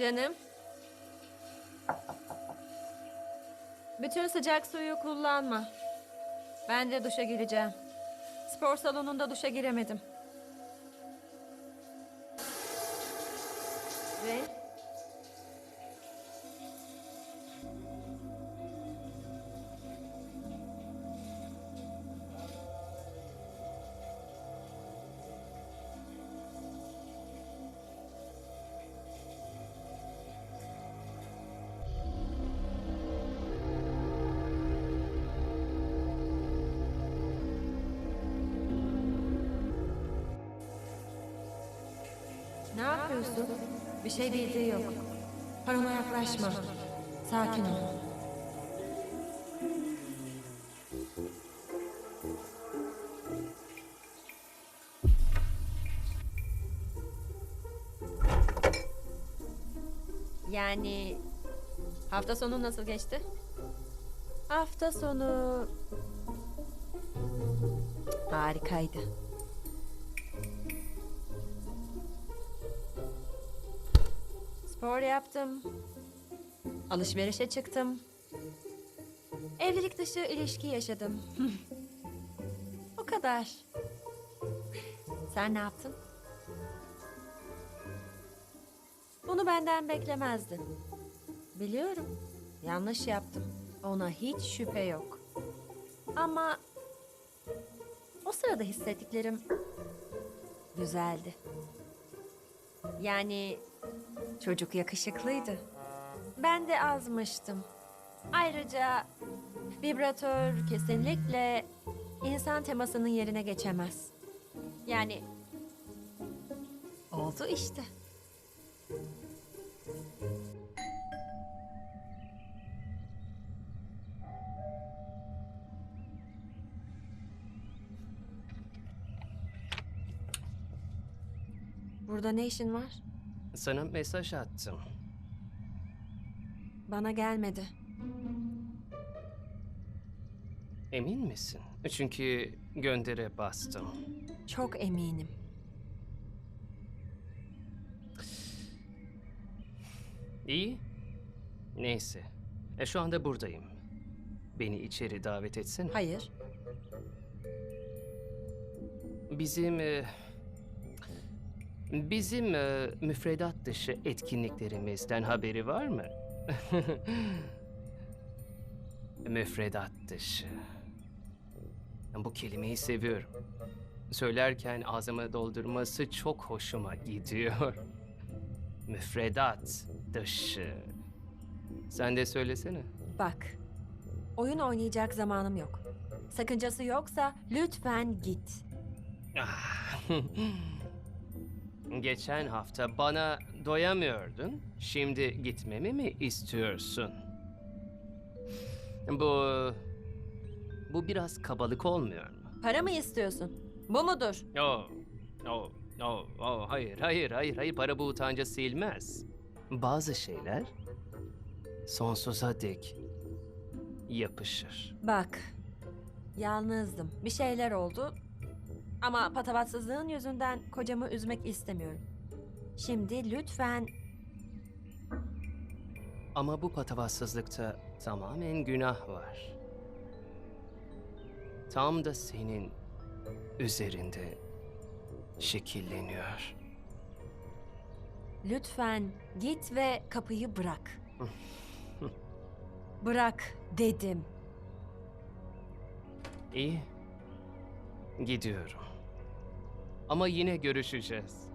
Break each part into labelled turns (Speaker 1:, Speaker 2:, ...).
Speaker 1: Canım. Bütün sıcak suyu kullanma. Ben de duşa gireceğim. Spor salonunda duşa giremedim. Ve ne yapıyorsun? Bir şey bildiği yok. Parona yaklaşma. Sakin ol. Yani hafta sonu nasıl geçti? Hafta sonu harikaydı. Spor yaptım. Alışverişe çıktım. Evlilik dışı ilişki yaşadım. o kadar. Sen ne yaptın? Bunu benden beklemezdin. Biliyorum. Yanlış yaptım. Ona hiç şüphe yok. Ama o sırada hissettiklerim güzeldi. Yani çocuk yakışıklıydı. Ben de azmıştım. Ayrıca vibratör kesinlikle insan temasının yerine geçemez. Yani oldu işte. Burada ne işin var?
Speaker 2: Sana mesaj attım.
Speaker 1: Bana gelmedi.
Speaker 2: Emin misin? Çünkü göndere bastım.
Speaker 1: Çok eminim.
Speaker 2: İyi. Neyse. E şu anda buradayım. Beni içeri davet etsene.
Speaker 1: Hayır.
Speaker 2: Bizim... e, bizim e, müfredat dışı etkinliklerimizden haberi var mı? müfredat dışı. Bu kelimeyi seviyorum. Söylerken ağzıma doldurması çok hoşuma gidiyor. Müfredat dışı. Sen de söylesene.
Speaker 1: Bak. Oyun oynayacak zamanım yok. Sakıncası yoksa lütfen git.
Speaker 2: Geçen hafta bana doyamıyordun. Şimdi gitmemi mi istiyorsun? Bu... Bu biraz kabalık olmuyor mu?
Speaker 1: Para mı istiyorsun? Bu mudur?
Speaker 2: Oh, oh, oh, oh, hayır, hayır, hayır, hayır. Para bu utancı silmez. Bazı şeyler sonsuza dek yapışır.
Speaker 1: Bak. Yalnızdım. Bir şeyler oldu. Ama patavatsızlığın yüzünden kocamı üzmek istemiyorum. Şimdi lütfen
Speaker 2: Ama bu patavatsızlıkta tamamen günah var. Tam da senin üzerinde şekilleniyor.
Speaker 1: Lütfen git ve kapıyı bırak. bırak dedim.
Speaker 2: İyi. Gidiyorum. Ama yine görüşeceğiz.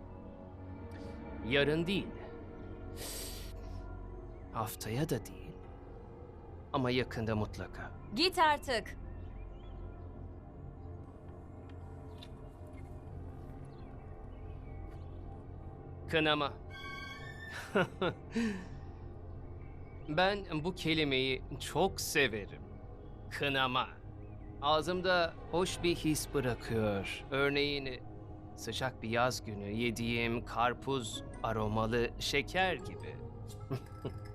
Speaker 2: Yarın değil. Haftaya da değil. Ama yakında mutlaka.
Speaker 1: Git artık.
Speaker 2: Kınama. ben bu kelimeyi çok severim. Kınama. Ağzımda hoş bir his bırakıyor. Örneğin sıcak bir yaz günü yediğim karpuz aromalı şeker gibi.